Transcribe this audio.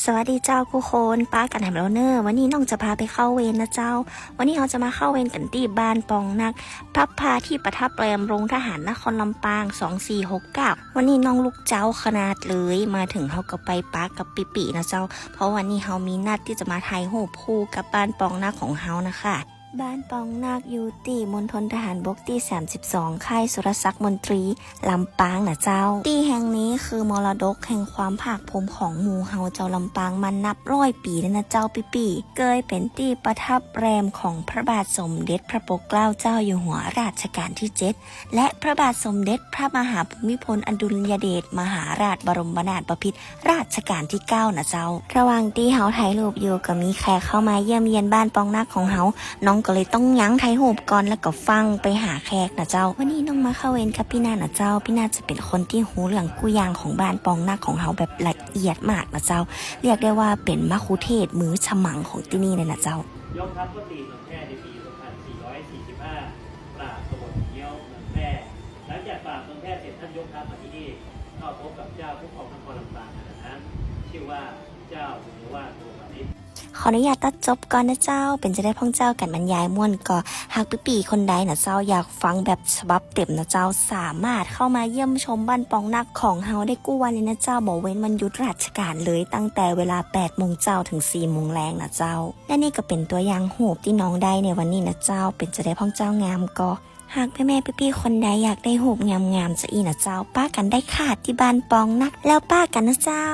สวัสดีเจ้าทุกคนป้ากันแหมแล้วเนอร์วันนี้น้องจะพาไปเข้าเวรนะเจ้า วันนี้เราจะมาเข้าเวรกันที่บ้านปองนักพับพาที่ประทับแรมโรงทหารนครลำปาง2469วันนี้น้องลูกเจ้าขนาดเลยมาถึงเขาก็ไปป้ากับปิปินะเจ้า เพราะวันนี้เขามีนัดที่จะมาถ่ายรูปคู่กับบ้านปองนักของเขานะคะ บ้านปองนาคยูตีมณฑลทหารบกที่ 32 ค่ายสุรศักดิ์มนตรี ลำปางนะเจ้า ที่แห่งนี้คือมรดกแห่งความภาคภูมิของหมู่เฮาเจ้าลำปางมันนับร้อยปีแล้วนะเจ้าปิปีเกยเป็นที่ประทับแรมของพระบาทสมเด็จพระปกเกล้าเจ้าอยู่หัวรัชกาลที่ 7 และพระบาทสมเด็จพระมหาภูมิพลอดุลยเดชมหาราชบรมนาถบพิตรราชกาลที่ 9 นะเจ้า ระหว่างที่เฮาถ่ายรูปอยู่ก็มีแขกเข้ามาเยี่ยมเยียนบ้านปองนักของเฮาน้องก็เลยต้องยั้งไทยหูบก่อนแล้วก็ฟังไปหาแขกนะเจ้า วันนี้น้องมาเข้าเวรกับพี่นานะเจ้า พี่นาจะเป็นคนที่หูเรื่องกู้ยางของบ้านปองนักของเฮาแบบละเอียดมากนะเจ้า เรียกได้ว่าเป็นมะคุเทศมือฉมังของที่นี่เลยนะเจ้ายกทัพก็ตีเมืองแพร่ในปี 2445 ปราบกบฏเยี่ยวเมืองแพร่หลังจากปราบเมืองแพร่เสร็จท่านยกทัพมาที่นี่เข้าพบกับเจ้าผู้ครองนครลำปางขณะนั้น ชื่อว่าเจ้าหรือว่า ขออนุญาตตัดจบก่อนนะเจ้า เป็นจะได้พ่องเจ้ากันบรรยายม่วนก็หากปีปีคนใดนะเจ้าอยากฟังแบบฉบับเต็มนะเจ้าสามารถเข้ามาเยี่ยมชมบ้านปองนักของเฮาได้กู้วันเลยนะเจ้าบอกเว้นวันหยุดราชการเลยตั้งแต่เวลา8โมงเจ้าถึง4โมงแรงนะเจ้า และนี่ก็เป็นตัวอย่างโหบที่น้องได้ในวันนี้นะเจ้า เป็นจะได้พ่องเจ้างามก็หากแม่แม่ๆพี่ๆคนใดอยากได้หบงามๆจะอีนะเจ้า ป้ากันได้ขาดที่บ้านปองนัก แล้วป้ากันนะเจ้า